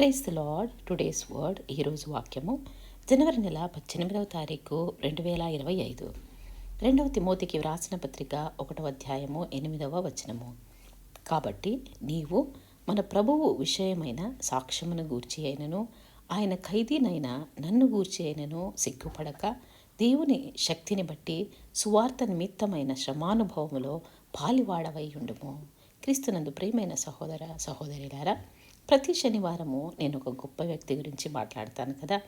Praise the lord. Today's word ఈరోజు వాక్యము. జనవరి నెల పద్దెనిమిదవ తారీఖు రెండు వేల ఇరవై ఐదు. రెండవ తిమోతికి వ్రాసిన పత్రిక ఒకటవ అధ్యాయము ఎనిమిదవ వచనము. కాబట్టి నీవు మన ప్రభువు విషయమైన సాక్ష్యమును గూర్చి అయినను ఆయన ఖైదీనైన నన్ను గూర్చి అయినను సిగ్గుపడక దేవుని శక్తిని బట్టి సువార్త నిమిత్తమైన శ్రమానుభవములో పాలివాడవై ఉండుము. క్రీస్తునందు ప్రియమైన సహోదర సహోదరులారా ప్రతి శనివారము నేను ఒక గొప్ప వ్యక్తి గురించి మాట్లాడతాను కదా.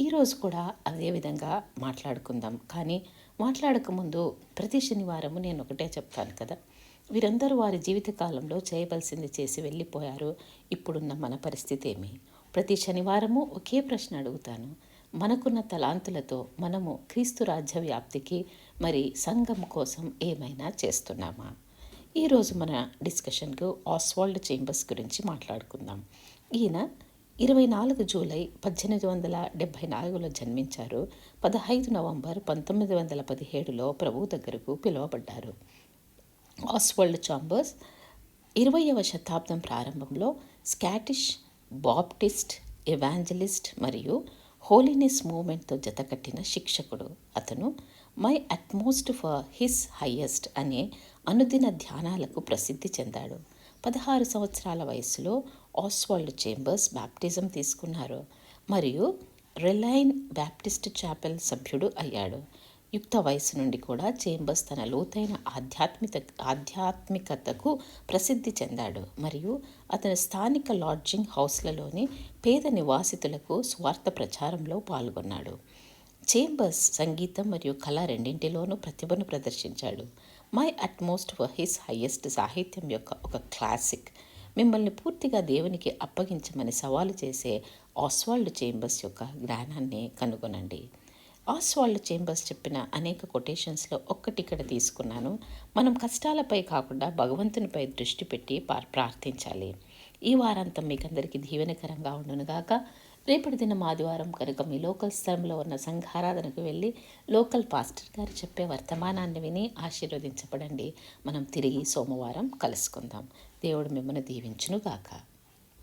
ఈరోజు కూడా అదే విధంగా మాట్లాడుకుందాం. కానీ మాట్లాడకముందు ప్రతి శనివారము నేను ఒకటే చెప్తాను కదా. వీరందరూ వారి జీవితకాలంలో చేయవలసింది చేసి వెళ్ళిపోయారు. ఇప్పుడున్న మన పరిస్థితి ఏమి? ప్రతి శనివారము ఒకే ప్రశ్న అడుగుతాను. మనకున్న తలాంతులతో మనము క్రీస్తు రాజ్య వ్యాప్తికి మరి సంఘం కోసం ఏమైనా చేస్తున్నామా? ఈరోజు మన డిస్కషన్కు ఆస్వాల్డ్ చేంబర్స్ గురించి మాట్లాడుకుందాం. ఈయన ఇరవై నాలుగు జూలై పద్దెనిమిది వందల డెబ్భై నాలుగులో జన్మించారు. పదహైదు నవంబర్ పంతొమ్మిది వందల పదిహేడులో ప్రభు దగ్గరకు పిలువబడ్డారు. ఆస్వాల్డ్ చాంబర్స్ ఇరవయవ శతాబ్దం ప్రారంభంలో స్కాటిష్ బాప్టిస్ట్ ఎవాంజలిస్ట్ మరియు హోలీనెస్ మూమెంట్తో జతకట్టిన శిక్షకుడు. అతను my utmost for his highest అనే అనుదిన ధ్యానాలకు ప్రసిద్ధి చెందాడు. పదహారు సంవత్సరాల వయసులో ఆస్వాల్డ్ చేంబర్స్ బ్యాప్టిజం తీసుకున్నారు. మరియు రిలైన్ బ్యాప్టిస్ట్ చాపెల్ సభ్యుడు అయ్యాడు. యుక్త వయసు నుండి కూడా చేంబర్స్ తన లోతైన ఆధ్యాత్మిక ఆధ్యాత్మికతకు ప్రసిద్ధి చెందాడు. మరియు అతను స్థానిక లాడ్జింగ్ హౌస్లలోని పేద నివాసితులకు స్వార్థ ప్రచారంలో పాల్గొన్నాడు. చేంబర్స్ సంగీతం మరియు కళ రెండింటిలోనూ ప్రతిభను ప్రదర్శించాడు. My utmost for his highest సాహిత్యం యొక్క ఒక క్లాసిక్ మిమ్మల్ని పూర్తిగా దేవునికి అప్పగించమని సవాలు చేసే ఆస్వాల్డ్ చేంబర్స్ యొక్క జ్ఞానాన్ని కనుగొనండి. ఆస్వాల్డ్ చేంబర్స్ చెప్పిన అనేక కొటేషన్స్లో ఒక్కటి ఇక్కడ తీసుకున్నాను. మనం కష్టాలపై కాకుండా భగవంతునిపై దృష్టి పెట్టి ప్రార్థించాలి. ఈ వారాంతం మీకు అందరికీ దీవెనకరంగా ఉండునుగాక రేపటి దినం ఆదివారం కనుక మీ లోకల్ స్థలంలో ఉన్న సంఘారాధనకు వెళ్ళి లోకల్ పాస్టర్ గారు చెప్పే వర్తమానాన్ని విని ఆశీర్వదించబడండి. మనం తిరిగి సోమవారం కలుసుకుందాం. దేవుడు మిమ్మల్ని దీవించునుగాక.